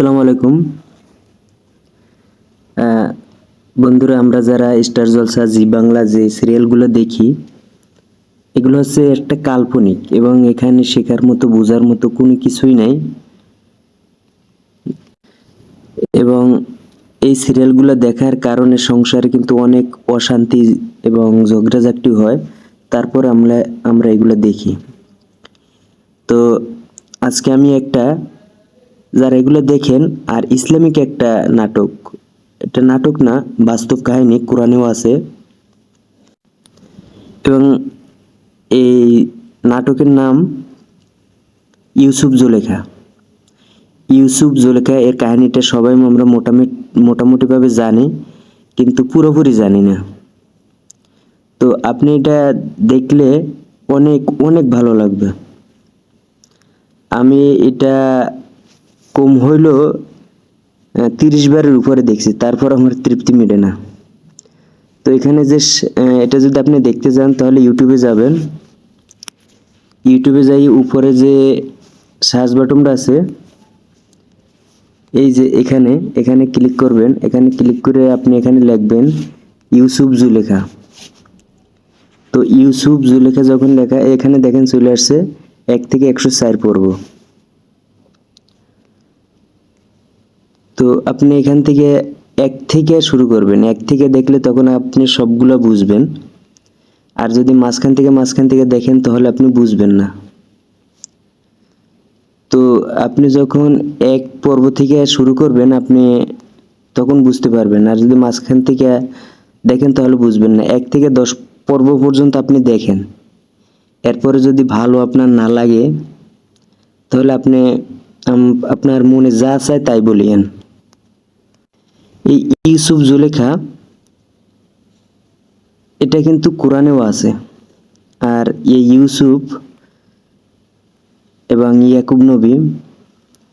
আসসালামু আলাইকুম। বন্ধুরা, আমরা যারা স্টার জলসা জি বাংলা যে সিরিয়ালগুলো দেখি, এগুলো হচ্ছে একটা কাল্পনিক এবং এখানে শেখার মতো, বোঝার মতো কোনো কিছুই নাই। এবং এই সিরিয়ালগুলো দেখার কারণে সংসারে কিন্তু অনেক অশান্তি এবং ঝগড়াঝাটি হয়। তারপর আমরা আমরা এগুলো দেখি। তো আজকে আমি একটা যারা এগুলো দেখেন, আর ইসলামিক একটা নাটক। এটা নাটক না, বাস্তব কাহিনী, কোরআনেও আছে। এবং এই নাটকের নাম ইউসুফ জুলেখা। ইউসুফ জুলেখা এর কাহিনীটা সবাই আমরা মোটামুটি মোটামুটিভাবে জানি, কিন্তু পুরোপুরি জানি না। তো আপনি এটা দেখলে অনেক অনেক ভালো লাগবে। আমি এটা কম হইল তিরিশ বারের উপরে দেখছি, তারপর আমার তৃপ্তি মেটে না। তো এখানে যে এটা যদি আপনি দেখতে যান, তাহলে ইউটিউবে যাবেন। ইউটিউবে যাই, উপরে যে সার্চ বাটনটা আছে, এই যে এখানে এখানে ক্লিক করবেন। এখানে ক্লিক করে আপনি এখানে লিখবেন, ইউসুফ জুলেখা। তো ইউসুফ জুলেখা যখন লেখা, এখানে দেখেন চলে আসছে, এক থেকে একশো চার পর্ব। তো আপনি এখান থেকে এক থেকে শুরু করবেন। এক থেকে দেখলে তখন আপনি সবগুলো বুঝবেন। আর যদি মাঝখান থেকে মাঝখান থেকে দেখেন, তাহলে আপনি বুঝবেন না। তো আপনি যখন এক পর্ব থেকে শুরু করবেন, আপনি তখন বুঝতে পারবেন। আর যদি মাঝখান থেকে দেখেন, তাহলে বুঝবেন না। এক থেকে দশ পর্ব পর্যন্ত আপনি দেখেন। এরপরে যদি ভালো আপনার না লাগে, তাহলে আপনি আপনার মনে যা চায় তাই বলিয়েন। এই ইউসুফ জুলেখা, এটা কিন্তু কোরআনেও আছে। আর এই ইউসুফ এবং ইয়াকুব নবী,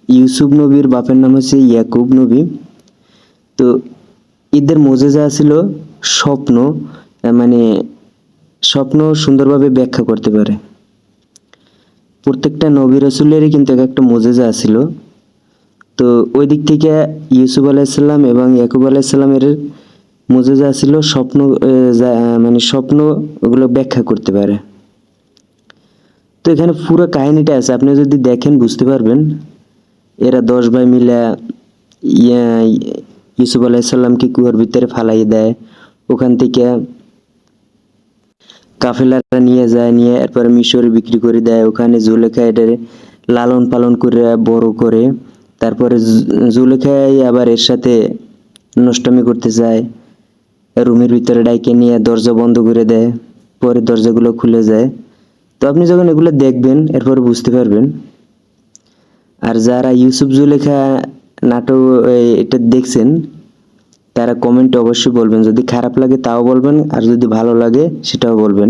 ইউসুফ নবীর বাপের নাম হচ্ছে ইয়াকুব নবী। তো ঈদের মোজেজা ছিল স্বপ্ন মানে স্বপ্ন সুন্দরভাবে ব্যাখ্যা করতে পারে। প্রত্যেকটা নবী রসুলেরই কিন্তু এক একটা মোজেজা ছিল। তো ওই দিক থেকে ইউসুফ আলাইসাল্লাম এবং ইয়াকুব আলাইসাল্লামের মোজেজা ছিল স্বপ্ন মানে স্বপ্ন ওগুলো ব্যাখ্যা করতে পারে। তো এখানে পুরো কাহিনীটা আছে, আপনি যদি দেখেন বুঝতে পারবেন। এরা দশ ভাই মিলে ইউসুফ আলাইসাল্লামকে কুয়ার ভিতরে ফালাই দেয়। ওখান থেকে কাফেলারা নিয়ে যায়, নিয়ে এরপরে মিশরে বিক্রি করে দেয়। ওখানে জুলেখা এটার লালন পালন করে, বড় করে। তারপরে জুলেখাই আবার এর সাথে নষ্টমি করতে যায়। রুমের ভিতরে ডাইকে নিয়ে দরজা বন্ধ করে দেয়, পরে দরজাগুলো খুলে যায়। তো আপনি যখন এগুলো দেখবেন, এরপর বুঝতে পারবেন। আর যারা ইউসুফ জুলেখা নাটক এটা দেখছেন, তারা কমেন্টে অবশ্যই বলবেন। যদি খারাপ লাগে তাও বলবেন, আর যদি ভালো লাগে সেটাও বলবেন।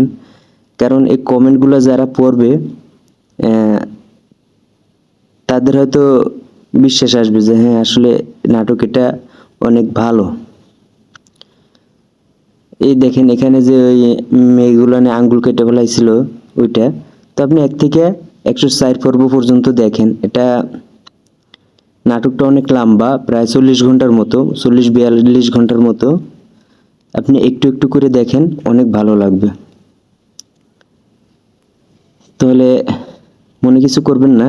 কারণ এই কমেন্টগুলো যারা পড়বে তাদের হয়তো বিশ্বাস আসবে যে হ্যাঁ আসলে নাটক এটা অনেক ভালো। এই দেখেন, এখানে যে ওই মেয়েগুলো আঙ্গুল কেটে ফেলাইছিল, ওইটা। তো আপনি এক থেকে একশো ষাট পর্ব পর্যন্ত দেখেন, এটা নাটকটা অনেক লম্বা, প্রায় চল্লিশ ঘণ্টার মতো, চল্লিশ বিয়াল্লিশ ঘণ্টার মতো। আপনি একটু একটু করে দেখেন, অনেক ভালো লাগবে। তাহলে মনে কিছু করবেন না?